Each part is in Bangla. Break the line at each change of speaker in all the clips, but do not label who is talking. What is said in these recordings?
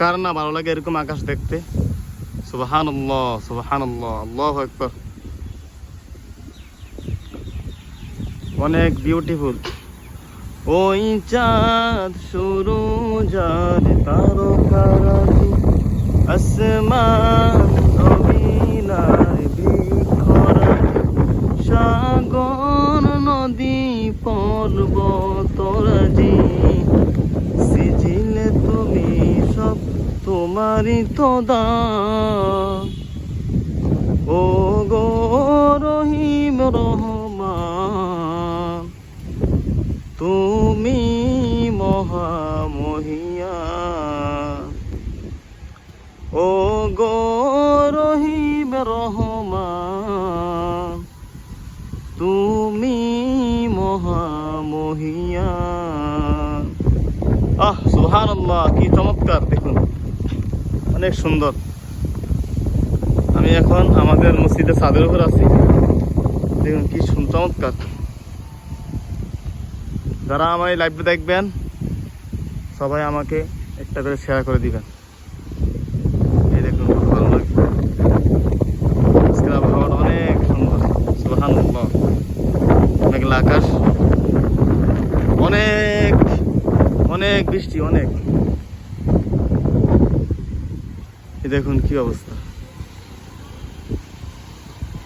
কার না ভালো লাগে এরকম আকাশ দেখতে? সুবাহান আল্লাহ সুবাহান অনেক বিউটিফুল ওই চাঁদ শুরু যার বিখরাজি। সাগর, নদী পর্বতরাজি তোমারই তো ও গো রহিম রহমান, তুমি মহামহিয়া। ও গো রহিম রহমান, তুমি মহামহিয়া। আহ সুহান কি দেখুন অনেক সুন্দর। আমি এখন আমাদের মসজিদের ছাদের উপর আছি। দেখুন কি চমৎকার। যারা আমার এই লাইভটা দেখবেন, সবাই আমাকে একটা করে শেয়ার করে দিবেন। এই দেখুন কত ভালো লাগে আজকের আবহাওয়াটা অনেক সুন্দর। সুহান মেঘলা আকাশ। অনেক অনেক বৃষ্টি, অনেক এই দেখুন কি অবস্থা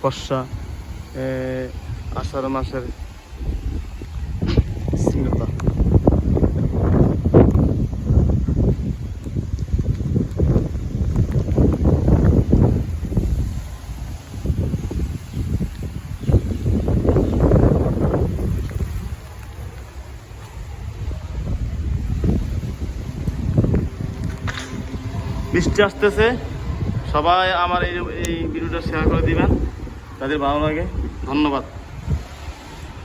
বর্ষা আষাঢ় মাসের স্নিগ্ধতা। বৃষ্টি আসতেছে। সবাই আমার এই এই ভিডিওটা শেয়ার করে দিবেন। তাদের ভালো লাগে। ধন্যবাদ।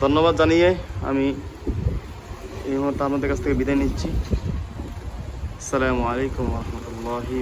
ধন্যবাদ জানিয়ে আমি এই মুহূর্তে আপনাদের কাছ থেকে বিদায় নিচ্ছি। আসসালামু আলাইকুম রহমতুল্লাহি